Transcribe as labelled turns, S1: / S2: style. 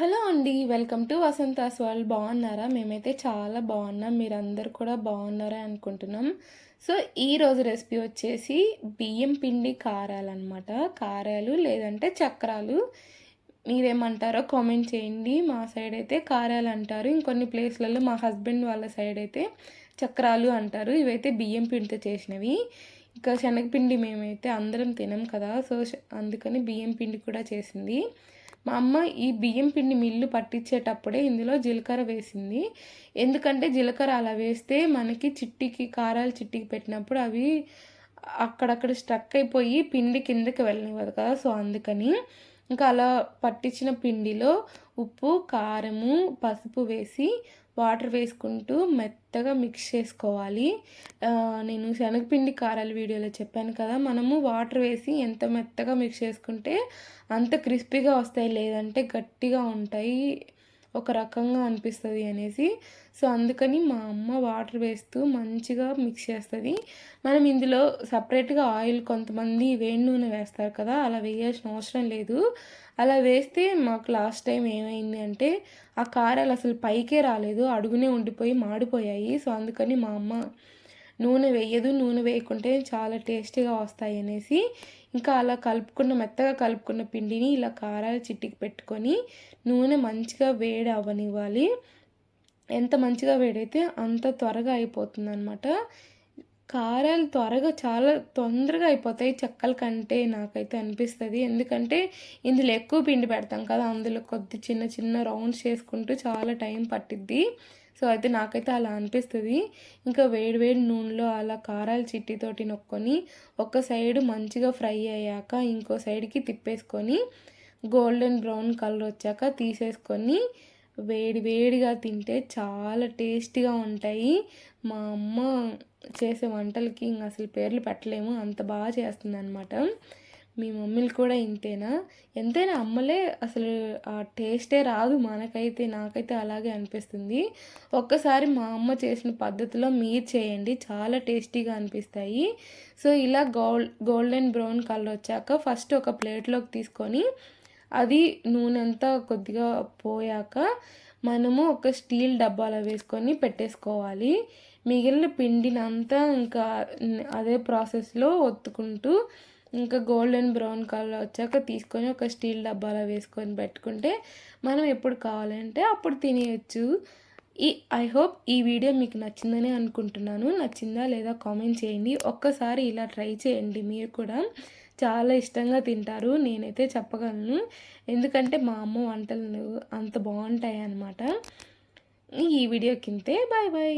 S1: Hello అండి welcome to Vasantha's వాళ్ళు బాగున్నారా? మేమైతే చాలా బాగున్నాం. మీరందరూ కూడా బాగున్నారా అనుకుంటున్నాం. సో ఈరోజు రెసిపీ వచ్చేసి బియ్యం పిండి కారాలు అనమాట కారాలు లేదంటే చక్రాలు. మీరేమంటారో కామెంట్ చేయండి. మా సైడ్ అయితే కారాలు అంటారు. ఇంకొన్ని ప్లేస్లలో మా హస్బెండ్ వాళ్ళ సైడ్ అయితే చక్రాలు అంటారు. ఇవైతే బియ్యం పిండితో చేసినవి. ఇంకా శనగపిండి మేమైతే అందరం తినం కదా. సో అందుకని బియ్యం పిండి కూడా చేసింది. మా అమ్మ ఈ బియ్యం పిండి మిల్లు పట్టించేటప్పుడే ఇందులో జీలకర్ర వేసింది. ఎందుకంటే జీలకర్ర అలా వేస్తే మనకి చిట్టికి కారాలు చిట్టికి పెట్టినప్పుడు అవి అక్కడక్కడ స్టక్ అయిపోయి పిండి కిందకి వెళ్ళనివ్వదు కదా. సో అందుకని ఇంకా అలా పట్టించిన పిండిలో ఉప్పు కారము పసుపు వేసి వాటర్ వేసుకుంటూ మెత్తగా మిక్స్ చేసుకోవాలి. నేను శనగపిండి కారాల వీడియోలో చెప్పాను కదా మనము వాటర్ వేసి ఎంత మెత్తగా మిక్స్ చేసుకుంటే అంత క్రిస్పీగా వస్తాయి లేదంటే గట్టిగా ఉంటాయి. ఒక రకంగా అనిపిస్తుంది అనేసి. సో అందుకని మా అమ్మ వాటర్ వేస్తూ మంచిగా మిక్స్ చేస్తుంది. మనం ఇందులో సపరేట్గా ఆయిల్ కొంతమంది వేడి నూనె వేస్తారు కదా అలా వేయాల్సిన అవసరం లేదు. అలా వేస్తే మాకు లాస్ట్ టైం ఏమైంది అంటే ఆ కారాలు అసలు పైకే రాలేదు. అడుగునే ఉండిపోయి మాడిపోయాయి. సో అందుకని మా అమ్మ నూనె వేయదు నూనె వేయకుంటే చాలా టేస్టీగా వస్తాయి అనేసి ఇంకా అలా కలుపుకున్న మెత్తగా కలుపుకున్న పిండిని ఇలా కారాలు చిట్టికి పెట్టుకొని నూనె మంచిగా వేడి అవ్వనివ్వాలి. ఎంత మంచిగా వేడైతే అంత త్వరగా అయిపోతుంది అనమాట కారాలు త్వరగా చాలా తొందరగా అయిపోతాయి చెక్కల కంటే నాకైతే అనిపిస్తుంది. ఎందుకంటే ఇందులో ఎక్కువ పిండి పెడతాం కదా అందులో కొద్ది చిన్న చిన్న రౌండ్స్ చేసుకుంటూ చాలా టైం పట్టిద్ది. సో అయితే నాకైతే అలా అనిపిస్తుంది. ఇంకా వేడివేడి నూనెలో అలా కారాలు చిట్టితోటి నొక్కొని ఒక సైడ్ మంచిగా ఫ్రై అయ్యాక ఇంకో సైడ్కి తిప్పేసుకొని గోల్డెన్ బ్రౌన్ కలర్ వచ్చాక తీసేసుకొని వేడి వేడిగా తింటే చాలా టేస్టీగా ఉంటాయి. మా అమ్మ చేసే వంటలకి ఇంక అసలు పేర్లు పెట్టలేము. అంత బాగా చేస్తుంది అనమాట మీ మమ్మీలు కూడా ఇంతేనా? ఎంతైనా అమ్మలే అసలు ఆ టేస్టే రాదు మనకైతే నాకైతే అలాగే అనిపిస్తుంది. ఒక్కసారి మా అమ్మ చేసిన పద్ధతిలో మీరు చేయండి చాలా టేస్టీగా అనిపిస్తాయి. సో ఇలా గోల్డ్ గోల్డెన్ బ్రౌన్ కలర్ వచ్చాక ఫస్ట్ ఒక ప్లేట్లోకి తీసుకొని అది నూనె అంతా కొద్దిగా పోయాక మనము ఒక స్టీల్ డబ్బాలో వేసుకొని పెట్టేసుకోవాలి. మిగిలిన పిండినంతా ఇంకా అదే ప్రాసెస్లో ఒత్తుకుంటూ ఇంకా గోల్డెన్ బ్రౌన్ కలర్ వచ్చాక తీసుకొని ఒక స్టీల్ డబ్బాలో వేసుకొని పెట్టుకుంటే మనం ఎప్పుడు కావాలంటే అప్పుడు తినేయచ్చు. ఈ ఐ హోప్ ఈ వీడియో మీకు నచ్చిందని అనుకుంటున్నాను. నచ్చిందా లేదా కామెంట్ చేయండి. ఒక్కసారి ఇలా ట్రై చేయండి. మీరు కూడా చాలా ఇష్టంగా తింటారు. నేనైతే చెప్పగలను. ఎందుకంటే మా అమ్మ వంటలు అంత బాగుంటాయి అన్నమాట ఈ వీడియో కింతే బాయ్ బాయ్